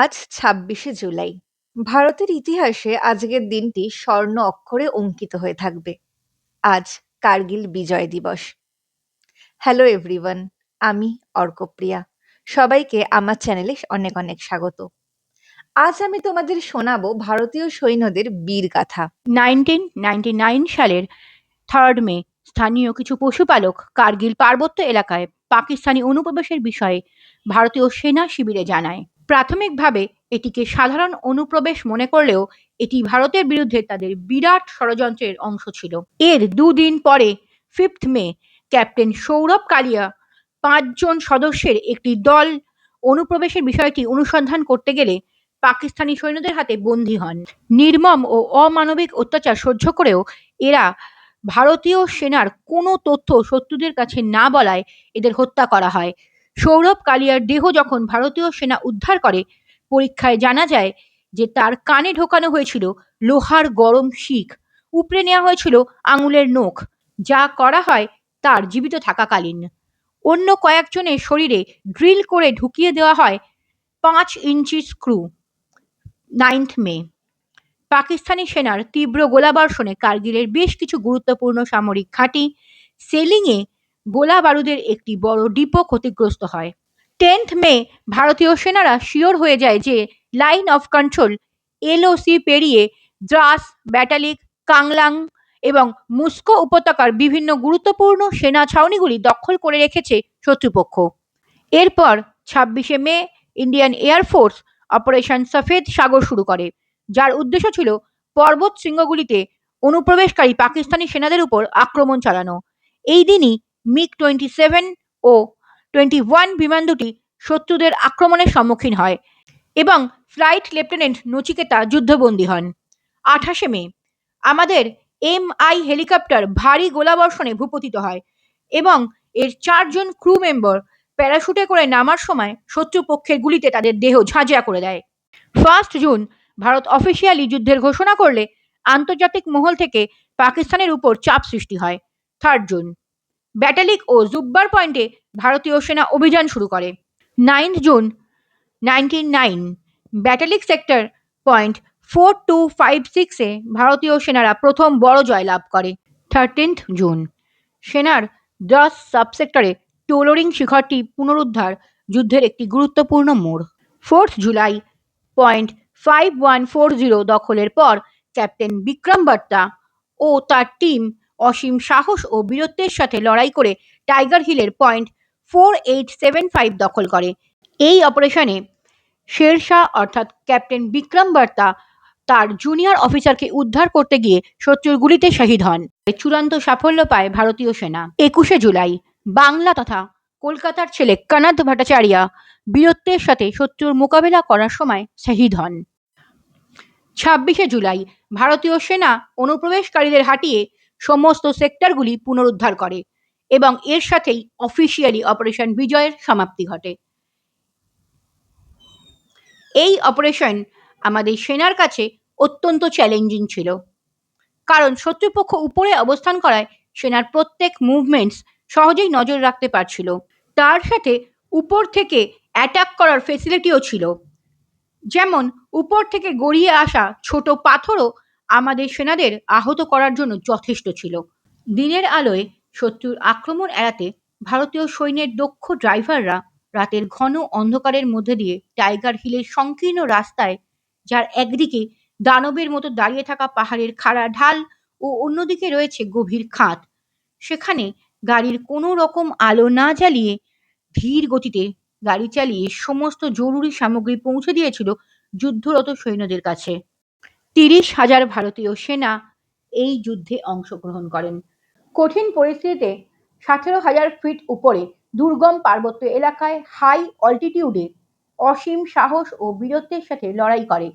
আজ ছাব্বিশে জুলাই। ভারতের ইতিহাসে আজকের দিনটি স্বর্ণ অক্ষরে অঙ্কিত হয়ে থাকবে। আজ কার্গিল বিজয় দিবস। হ্যালো এভরিওয়ান আমি অর্কপ্রিয়া। সবাইকে আমার চ্যানেলে অনেক অনেক স্বাগত। আজ আমি তোমাদের শোনাবো ভারতীয় সৈন্যদের বীর গাথা। নাইনটিন নাইনটি নাইন সালের থার্ড মে স্থানীয় কিছু পশুপালক কার্গিল পার্বত্য এলাকায় পাকিস্তানি অনুপ্রবেশের বিষয়ে ভারতীয় সেনা শিবিরে জানায়। প্রাথমিকভাবে এটিকে সাধারণ অনুপ্রবেশ মনে করলেও এটি ভারতের বিরুদ্ধে তাদের বিরাট ষড়যন্ত্রের অংশ ছিল। এর দুদিন পরে fifth May captain Saurabh Kalia পাঁচজন সদস্যের একটি দল অনুপ্রবেশের বিষয়টি অনুসন্ধান করতে গেলে পাকিস্তানি সৈন্যদের হাতে বন্দী হন। নির্মম ও অমানবিক অত্যাচার সহ্য করেও এরা ভারতীয় সেনার কোনো তথ্য শত্রুদের কাছে না বলায় এদের হত্যা করা হয়। সৌরভ কালিয়ার দেহ যখন ভারতীয় সেনা উদ্ধার করে, পরীক্ষায় জানা যায় যে তার কানে ঢোকানো হয়েছিল লোহার গরম শিখ। উপড়ে নেওয়া হয়েছিল আঙুলের নখ। যা করা হয় তার জীবিত থাকাকালীন। অন্য কয়েকজনের শরীরে ড্রিল করে ঢুকিয়ে দেওয়া হয় পাঁচ inch screw. Ninth May. Pakistani সেনার তীব্র গোলাবর্ষণে কার্গিলের বেশ কিছু গুরুত্বপূর্ণ সামরিক ঘাঁটি, সেলিংয়ে গোলা বারুদের একটি বড় ডিপো ক্ষতিগ্রস্ত হয়। টেন্থ মে ভারতীয় সেনারা শিওর হয়ে যায় যে লাইন অফ কন্ট্রোল, এলওসি পেরিয়ে দ্রাস, ব্যাটালিক, কাংলাং এবং মুস্কো উপত্যকার বিভিন্ন গুরুত্বপূর্ণ সেনা ছাউনিগুলি দখল করে রেখেছে শত্রুপক্ষ। এরপর ছাব্বিশে May Indian air force operation Safed Sagar শুরু করে, যার উদ্দেশ্য ছিল পর্বত শৃঙ্গগুলিতে অনুপ্রবেশকারী পাকিস্তানি সেনাদের উপর আক্রমণ চালানো। এই দিনই মিগ টোয়েন্টি সেভেন ও টোয়েন্টি ওয়ান বিমান দুটি শত্রুদের আক্রমণের সম্মুখীন হয় এবং ফ্লাইট লেফটেন্যান্ট নচিকেতা যুদ্ধবন্দী হন। আঠাশে মে, আমাদের এম আই হেলিকপ্টার ভারী গোলাবর্ষণে ভূপতিত হয় এবং এর চারজন ক্রু মেম্বার প্যারাশুটে করে নামার সময় শত্রুপক্ষের গুলিতে তাদের দেহ ঝাঁঝিয়া করে দেয়। ফার্স্ট জুন, ভারত অফিসিয়ালি যুদ্ধের ঘোষণা করলে আন্তর্জাতিক মহল থেকে পাকিস্তানের উপর চাপ সৃষ্টি হয়। থার্ড জুন ব্যাটালিক ও জুব্বার পয়েন্টে ভারতীয় সেনা অভিযান শুরু করে। Ninth June nineteen nine Batalik sector point four two five সিক্সে ভারতীয় সেনারা প্রথম বড় জয় লাভ করে। থার্টিন্থ জুন, সেনার দশ সাবসেক্টরে টোলোরিং শিখরটি পুনরুদ্ধার যুদ্ধের একটি গুরুত্বপূর্ণ মোড়। Fourth July, point five one four zero দখলের পর ক্যাপ্টেন বিক্রম বার্তা ও তার টিম অসীম সাহস ও বীরত্বের সাথে লড়াই করে টাইগার হিলের point four eight seven five দখল করে। এই অপারেশনে শেরশাহ অর্থাৎ ক্যাপ্টেন বিক্রম বার্তা তার জুনিয়র অফিসারকে উদ্ধার করতে গিয়ে শত্রুর গুলিতে শহীদ হন। চূড়ান্ত সাফল্য পায় ভারতীয় সেনা। একুশে জুলাই, বাংলা তথা কলকাতার ছেলে কানাদ ভট্টাচার্যা বীরত্বের সাথে শত্রুর মোকাবেলা করার সময় শহীদ হন। ছাব্বিশে জুলাই, ভারতীয় সেনা অনুপ্রবেশকারীদের হাঁটিয়ে সমস্ত সেক্টরগুলি পুনরুদ্ধার করে এবং এর সাথেই অফিসিয়ালি অপারেশন বিজয়ের সমাপ্তি ঘটে। এই অপারেশন আমাদের সেনার কাছে অত্যন্ত চ্যালেঞ্জিং ছিল। কারণ শত্রুপক্ষ উপরে অবস্থান করায় সেনার প্রত্যেক মুভমেন্টস সহজেই নজর রাখতে পারছিল। তার সাথে উপর থেকে অ্যাটাক করার ফেসিলিটিও ছিল। যেমন উপর থেকে গড়িয়ে আসা ছোট পাথরও আমাদের সেনাদের আহত করার জন্য যথেষ্ট ছিল। দিনের আলোয় শত্রুর আক্রমণ এড়াতে ভারতীয় সৈন্যের দক্ষ ড্রাইভাররা রাতের ঘন অন্ধকারের মধ্যে দিয়ে টাইগার হিলের সংকীর্ণ রাস্তায়, যার একদিকে দানবের মতো দাঁড়িয়ে থাকা পাহাড়ের খাড়া ঢাল ও অন্যদিকে রয়েছে গভীর খাত, সেখানে গাড়ির কোনো রকম আলো না জ্বালিয়ে ধীর গতিতে গাড়ি চালিয়ে সমস্ত জরুরি সামগ্রী পৌঁছে দিয়েছিল যুদ্ধরত সৈন্যদের কাছে। তিরিশ হাজার ভারতীয় সেনা এই যুদ্ধে অংশগ্রহণ করেন। কঠিন পরিস্থিতিতে সতেরো হাজার ফিট উপরে দুর্গম পার্বত্য এলাকায় হাই অল্টিটিউডে অসীম সাহস ও বীরত্বের সাথে লড়াই করে।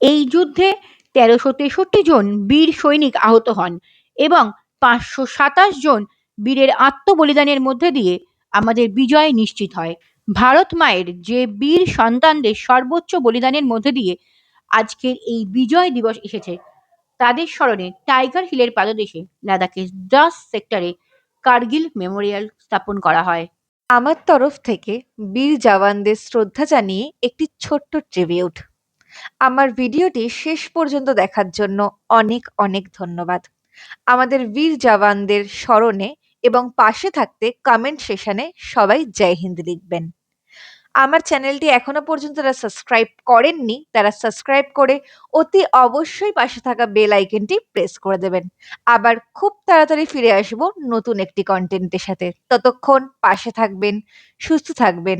এই যুদ্ধে তেরোশো তেষট্টি জন বীর সৈনিক আহত হন এবং পাঁচশো সাতাশ জন বীরের আত্মবলিদানের মধ্যে দিয়ে আমাদের বিজয় নিশ্চিত হয়। ভারত মায়ের যে বীর সন্তানদের সর্বোচ্চ বলিদানের মধ্যে দিয়ে আজকের এই বিজয় দিবস এসেছে। তাদের স্মরণে টাইগার হিলের পাদদেশে লাদাখের দ্রাস সেক্টরে কার্গিল মেমোরিয়াল স্থাপন করা হয়। আমার তরফ থেকে বীর জওয়ানদের শ্রদ্ধা জানিয়ে একটি ছোট্ট ট্রিবিউট। আমার ভিডিওটি শেষ পর্যন্ত দেখার জন্য অনেক অনেক ধন্যবাদ। আমাদের বীর জওয়ানদের স্মরণে এবং পাশে থাকতে কমেন্ট সেশনে সবাই জয় হিন্দ লিখবেন। আমার চ্যানেলটি এখনও পর্যন্ত যারা সাবস্ক্রাইব করেননি, তারা সাবস্ক্রাইব করে অতি অবশ্যই পাশে থাকা বেল আইকনটি প্রেস করে দেবেন। আবার খুব তাড়াতাড়ি ফিরে আসব নতুন একটি কন্টেন্টের সাথে। ততক্ষণ পাশে থাকবেন, সুস্থ থাকবেন।